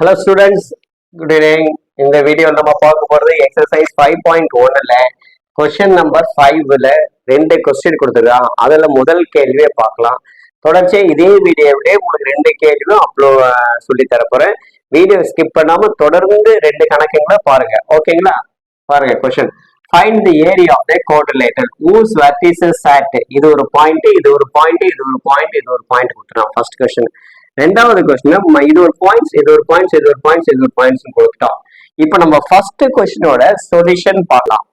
Hello students good evening இந்த video நம்ம பார்க்க போறது எக்ஸசைஸ் ஃபைவ் பாயிண்ட் ஒன்னுல கொஸ்டின் நம்பர் ஃபைவ்ல ரெண்டு கொஸ்டின் கொடுத்துருக்கான் அதுல முதல் கேள்வியை பார்க்கலாம். தொடர்ச்சியாக இதே வீடியோவிலே உங்களுக்கு ரெண்டு கேள்வியும் அப்லோ சொல்லி தரப்போறேன் வீடியோ ஸ்கிப் பண்ணாம தொடர்ந்து ரெண்டு கணக்குங்களை பாருங்க. ஓகேங்களா பாருங்க question find the area of the coordinator whose vertices chat இது ஒரு பாயிண்ட் இது ஒரு பாயிண்ட் இது ஒரு பாயிண்ட் இது ஒரு பாயிண்ட் கொடுத்துருக்கான் ஃபர்ஸ்ட் கொஸ்டின் ரெண்டாவது கொஸ்டின் இது ஒரு பாயிண்ட்ஸ் இது ஒரு பாயிண்ட்ஸ் இது ஒரு பாயிண்ட்ஸ் இது ஒரு பாயிண்ட்ஸ் கொடுத்துட்டோம். இப்போ நம்ம ஃபர்ஸ்ட் கொஸ்டினோட சொல்யூஷன் பார்க்கலாம்.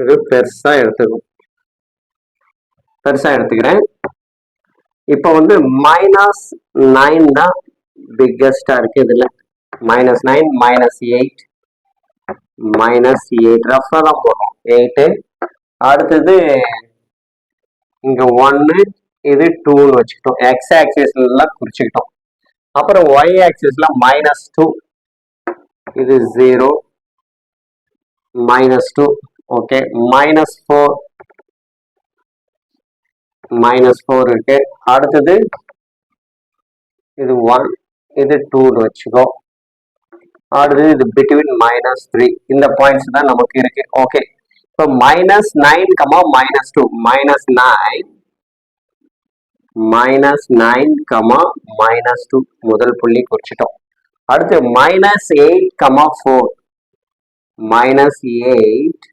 இது பெருசா எடுத்துக்கும் பெருசா எடுத்துக்கிறேன். இப்போ வந்து மைனஸ் நைன் தான் பிக்கஸ்டா இருக்கு இதுல. Minus nine minus eight minus eight Rafah தான் போடுறோம். எயிட்டு. அடுத்தது இங்க ஒன்னு இது டூன்னு வச்சுக்கிட்டோம். எக்ஸ் ஆக்சிஸ்லாம் குறிச்சுக்கிட்டோம். அப்புறம் ஒய் ஆக்சிஸ்ல மைனஸ் டூ இது zero minus two okay minus four minus four இருக்கு. அடுத்தது இது ஒன் இது டூன்னு வச்சுக்கோ. அடுத்தது இது பிட்வீன் மைனஸ் த்ரீ இந்த பாயிண்ட்ஸ் தான் நமக்கு இருக்கு. ஓகே இப்போ minus nine comma minus two minus nine minus nine comma minus two முதல் புள்ளி குறிச்சிட்டோம். அடுத்து minus eight comma four minus eight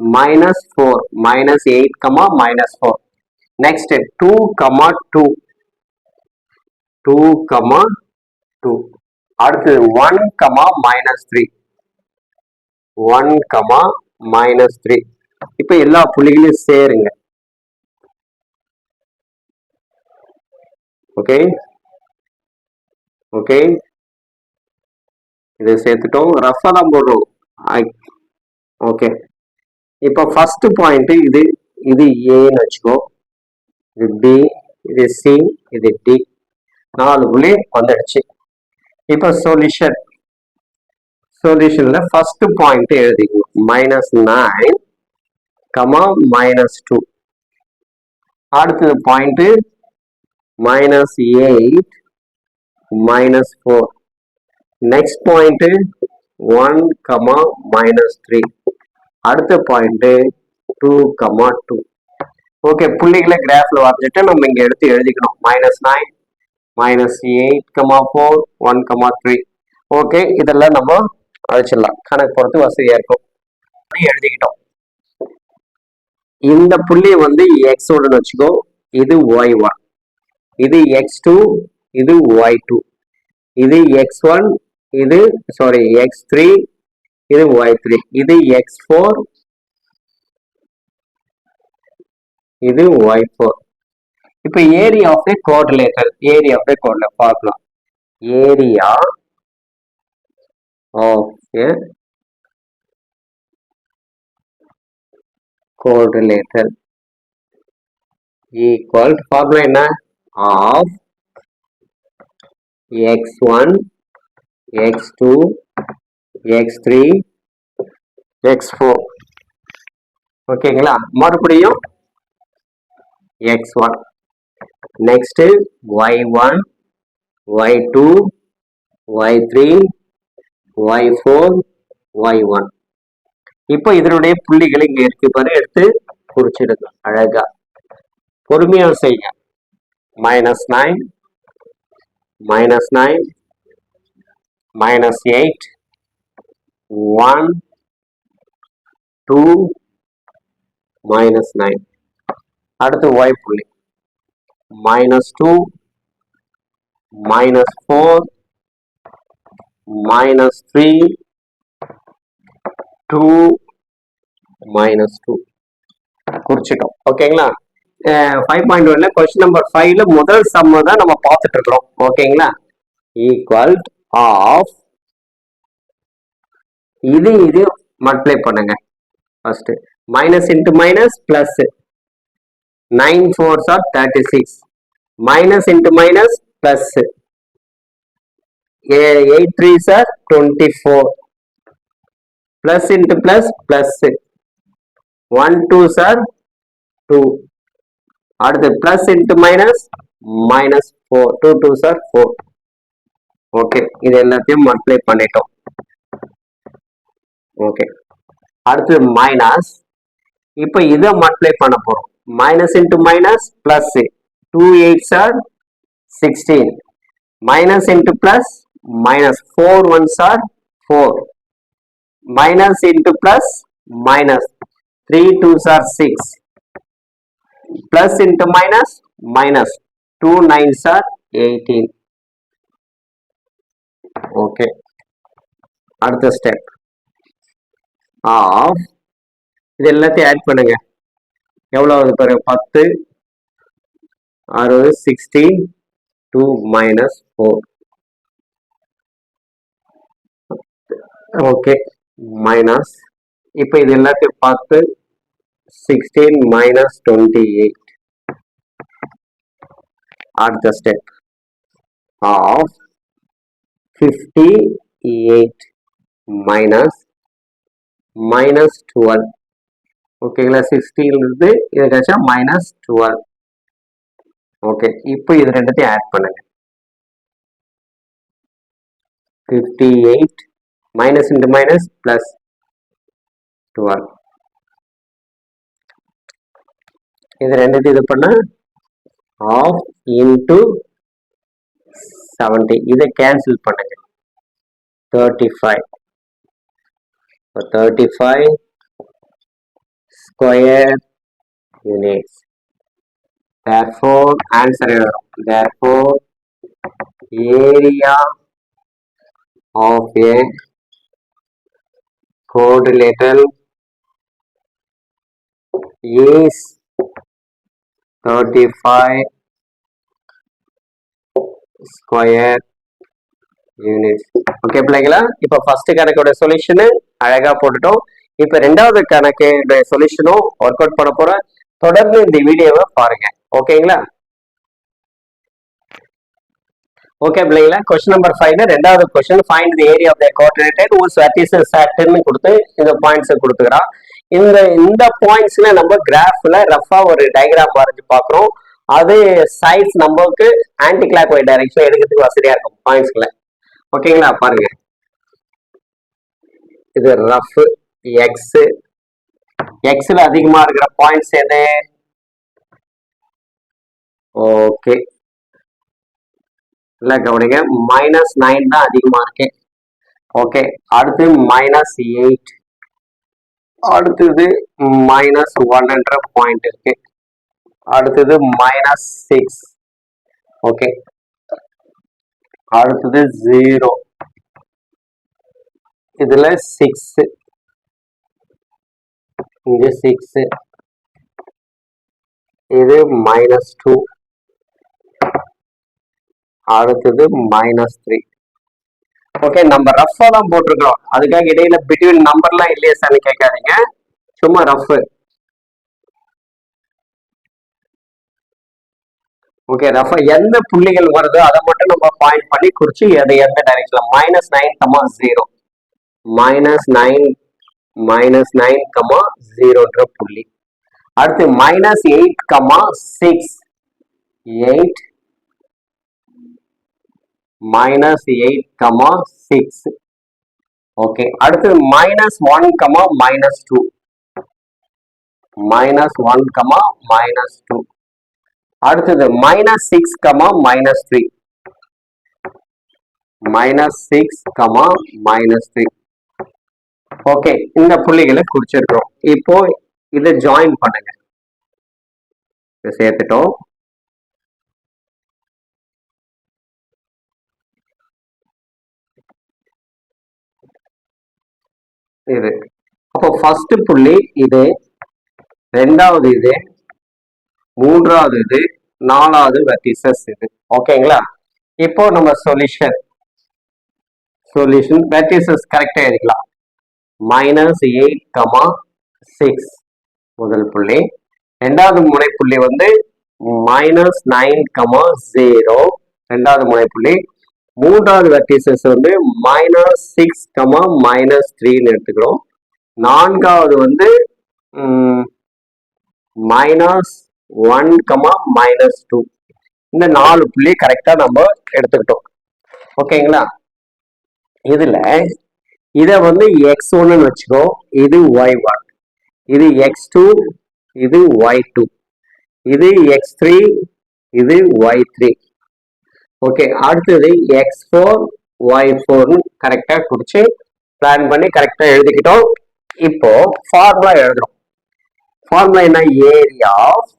minus four minus eight comma minus four next two comma two two comma two அடுத்து one comma minus three one comma minus three இப்போ எல்லா புள்ளிகளையும் சேருங்க. Okay okay இதை சேர்த்துட்டோம். ரஃபா தான் போடுறோம். Okay இப்போ ஃபர்ஸ்ட் பாயிண்ட் இது இது ஏன்னு வச்சுக்கோ. இது பி இது சி இது டி நாலு புள்ளி வந்துடுச்சு. இப்போ சொல்யூஷன் சொல்யூஷன்ல ஃபர்ஸ்ட் பாயிண்ட் எழுதிக்கணும் minus nine comma minus two அடுத்தது point minus eight minus four next point one comma minus three அடுத்த point two comma two okay புள்ளிகளை கிராஃப்ல வரைஞ்சிட்டு நம்ம இங்க எடுத்து எழுதிக்கணும். Minus nine minus eight comma four one comma three okay இதெல்லாம் நம்ம அழைச்சிடலாம். கணக்கு பொறுத்து வசதியா இருக்கும். எழுதிக்கிட்டோம். இந்த புள்ளி வந்து எக்ஸ் ஒன்னு வச்சுக்கோ. இது ஒய் ஒன் இது எக்ஸ் டூ இது ஒய் டூ இது எக்ஸ் ஒன் இது சாரி எக்ஸ் த்ரீ இது ஒய் த்ரீ இது எக்ஸ் ஃபோர் இது ஒய் ஃபோர் இப்போ area of a quadrilateral area of a quadrilateral பார்க்கலாம். Area of a coordinator equal formula என்ன? Of X one X two X three X four ஓகேங்களா மறுபடியும் X one next Y one Y two Y three Y four Y one இப்போ இதனுடைய புள்ளிகள் இங்க இருக்கு பாரு எடுத்து குறிச்சிடுங்க அழகா. பொறுமையா செய்யுங்க minus nine minus nine minus eight one two minus nine அடுத்து ஒய் புள்ளி. Minus two minus four minus three two minus two குறிச்சிட்டோம். ஓகேங்களா ஃபைவ் பாயிண்ட் ஒன்ல கொஸ்டின் நம்பர் ஃபைவ்ல முதல் சம்ம தான் நம்ம பார்த்துட்டு இருக்கிறோம். ஓகேங்களா ஈக்குவல் ஆஃப் இது இது மல்டிப்ளை பண்ணுங்க. First minus into minus plus nine fours are thirty six minus into minus plus eight three are twenty four plus into plus plus one two are two அடுத்து plus into minus minus four two two are four okay இது எல்லாத்தையும் multiply பண்ணிட்டோம். Okay அடுத்து minus இப்போ இதை multiply பண்ண போகிறோம் minus into minus plus two eight are sixteen minus into plus minus 4 ones are 4 minus into plus minus 3 twos are 6 plus into minus minus 2 nines are 18 okay அடுத்த step of இது எல்லாத்தையும் add பண்ணுங்க எவ்வளோ ஆகுது பாருங்க பத்து அறுபது sixteen two minus four okay minus இப்போ இது எல்லாத்தையும் பார்த்து சிக்ஸ்டீன் மைனஸ் டுவெண்ட்டி எயிட் அடுத்த step of fifty eight minus minus twelve ஓகேங்களா சிக்ஸ்டின்லேருந்து இது கிடைச்சா மைனஸ் டுவெல் ஓகே இப்போ இது ரெண்டுத்தையும் ஆட் பண்ணுங்க. Fifty eight minus into minus plus twelve இது ரெண்டுத்தையும் இது பண்ண ஆஃப் இன்ட்டு செவன்டி இதை கேன்சல் பண்ணுங்க. Thirty five thirty five square units therefore answer வரும் therefore area of a quadrilateral is 35 square units okay பிள்ளைங்களா இப்போ ஃபர்ஸ்ட் கணக்கோட சொல்யூஷனு அழகாக போட்டுட்டோம். இப்போ ரெண்டாவது கணக்கு சொல்யூஷனும் ஒர்க் அவுட் பண்ண போகிறேன் தொடர்ந்து இந்த வீடியோவை பாருங்க. ஓகேங்களா ஓகே பிள்ளைங்களா கொஸ்டின் நம்பர் ஃபைவ்ல ரெண்டாவது question find the area of the coordinated whose vertices செட்னு கொடுத்து இந்த பாயிண்ட்ஸ் கொடுத்துக்கிறான். இந்த இந்த பாயிண்ட்ஸ்ல நம்ம கிராஃப்ல ரஃபா ஒரு டயக்ராம் வரைஞ்சு பார்க்குறோம். அது சைஸ் நம்மளுக்கு ஆன்டி கிளாக் ஒய் டைரக்ஷன் எடுக்கிறதுக்கு வசதியா இருக்கும் பாயிண்ட்ஸ்ல ஓகேங்களா பாருங்க. இது ரஃப் எக்ஸ் எக்ஸ்ல அதிகமா இருக்கிற பாயிண்ட்ஸ் எது? ஓகே இல்லை கவனிங்க. மைனஸ் நைன் தான் அதிகமாக இருக்கு. ஓகே அடுத்து மைனஸ் எயிட் அடுத்தது மைனஸ் ஒன்ன்ற பாயிண்ட் இருக்கு. அடுத்தது மைனஸ் சிக்ஸ் ஓகே அடுத்தது ஜீரோ இதுல சிக்ஸ் இங்க சிக்ஸ் இது மைனஸ் டூ அடுத்தது மைனஸ் த்ரீ ஓகே நம்ம ரஃபா தான் போட்டிருக்கிறோம். அதுக்காக இடையில பிட்வீன் நம்பர்லாம் இல்லையே சார் கேட்காதீங்க. சும்மா ரஃப் ஓகே ரஃபா எந்த புள்ளிகள் வருதோ அதை மட்டும் நம்ம பாயிண்ட் பண்ணி குறிச்சு அதை எந்த டைரக்ஷன்ல minus nine comma zero minus nine minus nine comma ஜீரோன்ற புள்ளி. அடுத்து minus eight comma six eight minus eight comma six okay அடுத்து minus one comma minus two minus one comma minus two அடுத்தது minus six comma minus three minus six comma minus three okay இந்த புள்ளிகளை குறிச்சிருக்கிறோம். இப்போ இதை join பண்ணுங்க. சேர்த்துட்டோம். இது. அப்போ ஃபர்ஸ்ட் புள்ளி இது ரெண்டாவது இது மூன்றாவது இது நாலாவது வெர்டிசஸ் இது. ஓகேங்களா இப்போ நம்ம சொல்யூஷன் சொல்யூஷன் வெர்டிசஸ் கரெக்டாக எழுதிக்கலாம். மைனஸ் எயிட் கமா சிக்ஸ் முதல் புள்ளி. ரெண்டாவது முனைப்புள்ளி வந்து மைனஸ் நைன் கமா ஜீரோ ரெண்டாவது முனைப்புள்ளி மூன்றாவது வெர்டிசஸ் வந்து மைனஸ் சிக்ஸ் கமா மைனஸ் த்ரீன்னு எடுத்துக்கிறோம். நான்காவது வந்து minus one comma minus two இந்த நாலு புள்ளி கரெக்டாக நம்ம எடுத்துக்கிட்டோம். ஓகேங்களா? இதில் இதை வந்து எக்ஸ் ஒன்னு வச்சுக்கோ இது ஒய் ஒன் இது எக்ஸ் டூ இது ஒய் டூ இது எக்ஸ் த்ரீ இது ஒய் த்ரீ ஓகே அடுத்தது எக்ஸ் ஃபோர் ஒய் ஃபோர்னு கரெக்டா குறிச்சு பிளான் பண்ணி கரெக்டா எழுதிக்கிட்டோம் இப்போ ஃபார்முலா எழுதுறோம் ஃபார்முலா என்ன area of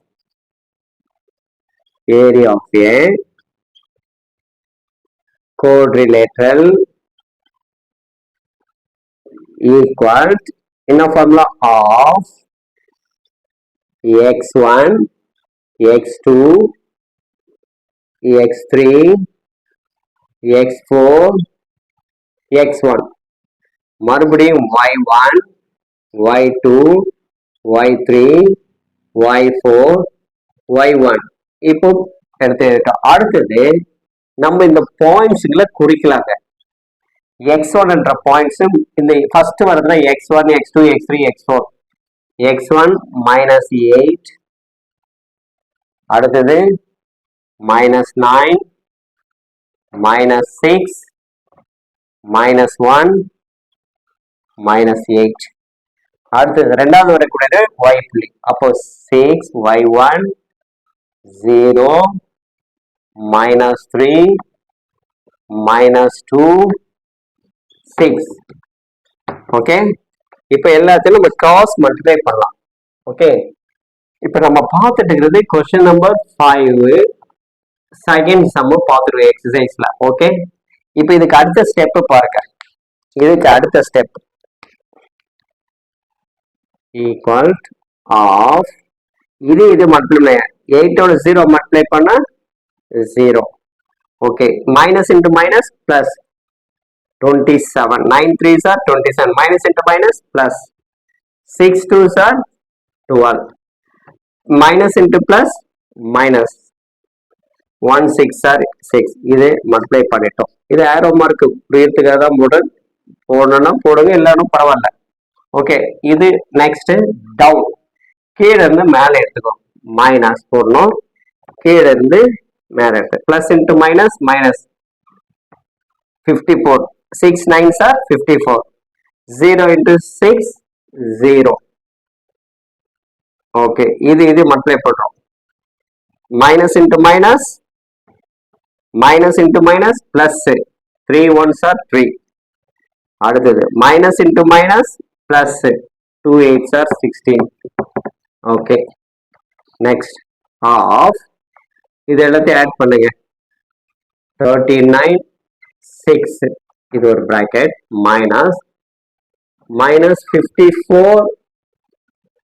area of a quadrilateral equals in a formula of x1 x2 x3 x4 x1 மறுபடியும் y1 y2 y3 y4 y1 இப்போ எடுத்து அடுத்தது நம்ம இந்த பாயிண்ட்ஸுங்களை குறிக்கலாங்க. எக்ஸ் ஒன்ன்ற பாயிண்ட்ஸும் இந்த first வரதுல X one X two X three X four X one minus eight அடுத்தது minus nine minus six minus one minus eight அடுத்தது ரெண்டாவது வரக்கூடியது ஒய் புள்ளி. அப்போ six Y one zero minus three minus two six okay இப்போ எல்லாத்தையும் நம்ம cross multiply பண்ணலாம். ஓகே இப்போ நம்ம பார்த்துட்டு இருக்கிறது question number five second sum பார்த்துருவோம் எக்ஸசைஸ்ல ஓகே இப்போ இதுக்கு அடுத்த ஸ்டெப் பாருங்க. இதுக்கு அடுத்த ஸ்டெப் ஈக்குவல் ஆஃப் இது இது மல்டிப்ளை எயிட்டோட ஜீரோ மல்டிப்ளை பண்ணா zero okay minus into minus plus twenty seven nine three are twenty seven minus into minus plus six two are twelve minus into plus minus one six are six இது multiply பண்ணிட்டோம். இது ஆரோ mark புரியறதுக்காக தான் போடுறது போடணும்னா போடுங்க இல்லைன்னா பரவாயில்ல. ஓகே இது நெக்ஸ்ட் டவுன் கீழே இருந்து மேலே எடுத்துக்கோ மைனஸ் போடணும். கீழே இருந்து மேலே எடுத்து plus into minus minus fifty four six nine sir fifty four zero into six zero okay இது இது மல்டிப்ளை பண்ணுறோம் minus into minus minus into minus plus three ones are three அடுத்தது minus into minus plus two eights are sixteen okay next half இது எல்லாத்தையும் add பண்ணுங்க. Thirty nine six இது ஒரு bracket minus minus fifty four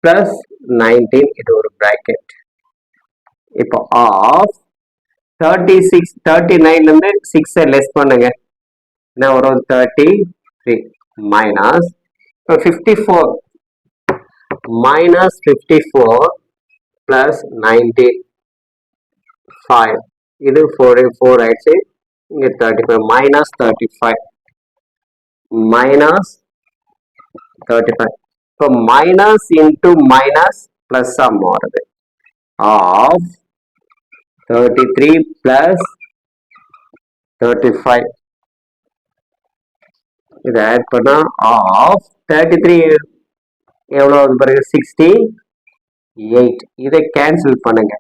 plus nineteen இது ஒரு bracket இப்போ of thirty six thirty நைன்லேருந்து சிக்ஸை லெஸ் பண்ணுங்க. என்ன வரும்? தேர்ட்டி த்ரீ மைனஸ் இப்போ fifty four minus fifty four plus ninety five இது ஃபோர் ஃபோர் ஆயிடுச்சு. இங்கே thirty five minus thirty five minus thirty five இப்போ மைனஸ் இன்ட்டு மைனஸ் ப்ளஸ்ஸாக மாறுது. Of thirty three plus thirty five இதை ஆட் பண்ணால் of thirty three எவ்வளோ பிறகு சிக்ஸ்டி எயிட் இதை கேன்சல் பண்ணுங்க.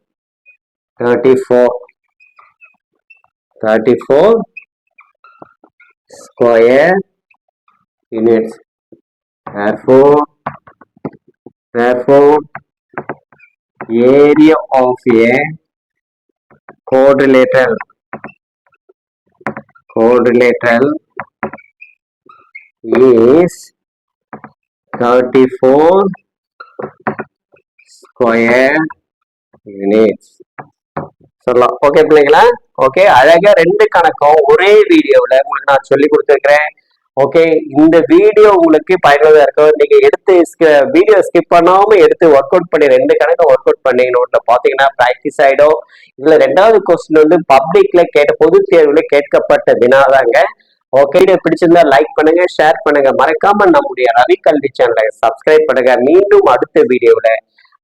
Thirty four thirty four square units therefore therefore area of a quadrilateral quadrilateral is 34 square units சொல்லலாம். Okay பிள்ளைங்களா? ஓகே அழகா ரெண்டு கணக்கும் ஒரே வீடியோவில் உங்களுக்கு நான் சொல்லி கொடுத்துருக்கிறேன். ஓகே இந்த வீடியோ உங்களுக்கு பயனுள்ளதாக இருக்கும் நீங்க எடுத்து வீடியோ ஸ்கிப் பண்ணாம எடுத்து ஒர்க் அவுட் பண்ணி ரெண்டு கணக்கு ஒர்க் அவுட் பண்ணி நோட்ல பாத்தீங்கன்னா பிராக்டிஸ் ஆயிடும். இதுல ரெண்டாவது கொஸ்டின் வந்து பப்ளிக்ல கேட்ட பொது தேர்வுல கேட்கப்பட்ட வினாதாங்க. ஓகே இது பிடிச்சிருந்தா லைக் பண்ணுங்க ஷேர் பண்ணுங்க. மறக்காம நம்முடைய ரவி கல்வி சேனலை சப்ஸ்கிரைப் பண்ணுங்க. மீண்டும் அடுத்த வீடியோவில்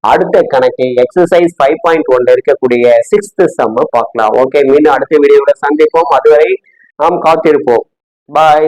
அடுத்த கணக்கு எக்ஸசைஸ் ஃபைவ் பாயிண்ட் ஒன்ல இருக்கக்கூடிய சிக்ஸ்த் செம்மை பார்க்கலாம். ஓகே மீண்டும் அடுத்த வீடியோவில் சந்திப்போம். அதுவரை நாம் காத்திருப்போம். பாய்